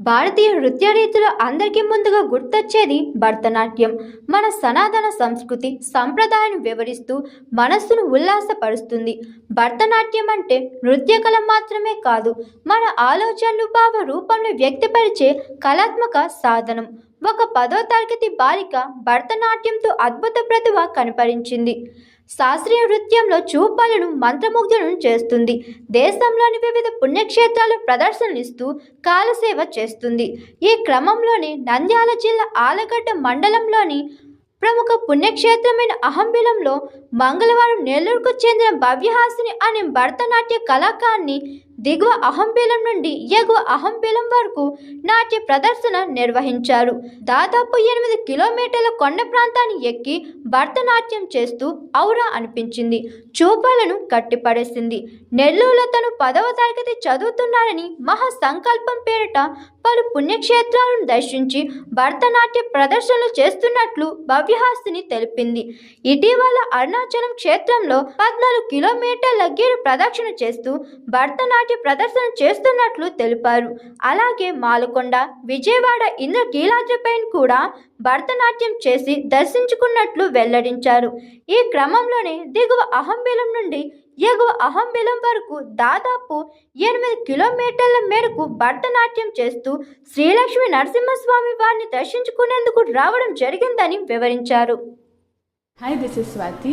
భారతీయ నృత్య రీతిలో అందరికీ ముందుగా గుర్తొచ్చేది భరతనాట్యం. మన సనాతన సంస్కృతి సంప్రదాయాన్ని వివరిస్తూ మనస్సును ఉల్లాసపరుస్తుంది. భరతనాట్యం అంటే నృత్య కళ మాత్రమే కాదు మన ఆలోచనలు భావ రూపంలో వ్యక్తపరిచే కళాత్మక సాధనం. ఒక పదో తరగతి బాలిక భరతనాట్యంతో అద్భుత ప్రతిభ కనపరించింది. శాస్త్రీయ నృత్యంలో చూపాలను మంత్రముగ్ధులను చేస్తుంది. దేశంలోని వివిధ పుణ్యక్షేత్రాలు ప్రదర్శనలిస్తూ కాలసేవ చేస్తుంది. ఈ క్రమంలోనే నంద్యాల జిల్లా ఆలగడ్డ మండలంలోని ప్రముఖ పుణ్యక్షేత్రమైన అహంబిలంలో మంగళవారం నెల్లూరుకు చెందిన భవ్యహాసిని అనే భరతనాట్య కళాకారిణి దిగువ అహంబేలం నుండి ఎగువ అహంబేలం వరకు నాట్య ప్రదర్శన నిర్వహించారు. దాదాపు ఎనిమిది కిలోమీటర్ల కొండ ప్రాంతాన్ని ఎక్కి భరతనాట్యం చేస్తూ ఔరా అనిపించింది. చూపాలను కట్టిపడేసింది. నెల్లూరులో తను పదవ తరగతి చదువుతున్నారని మహా సంకల్పం పేరిట పలు పుణ్యక్షేత్రాలను దర్శించి భరతనాట్య ప్రదర్శనలు చేస్తున్నట్లు భవ్యహాస్తిని తెలిపింది. ఇటీవల అరుణాచలం క్షేత్రంలో పద్నాలుగు కిలోమీటర్ల గిరి ప్రదక్షిణ చేస్తూ భరతనాట్య ప్రదర్శన చేస్తున్నట్లు తెలిపారు. అలాగే మాలకొండ విజయవాడ ఇంద్రకీలాద్రిపైన కూడా భరతనాట్యం చేసి దర్శించుకున్నట్లు వెల్లడించారు. ఈ క్రమంలోనే దిగువ అహంబిలం నుండి ఎగువ అహంబిలం వరకు దాదాపు ఎనిమిది కిలోమీటర్ల మేరకు భరతనాట్యం చేస్తూ శ్రీలక్ష్మి నరసింహస్వామి వారిని దర్శించుకునేందుకు రావడం జరిగిందని వివరించారు. Hi this is Swathi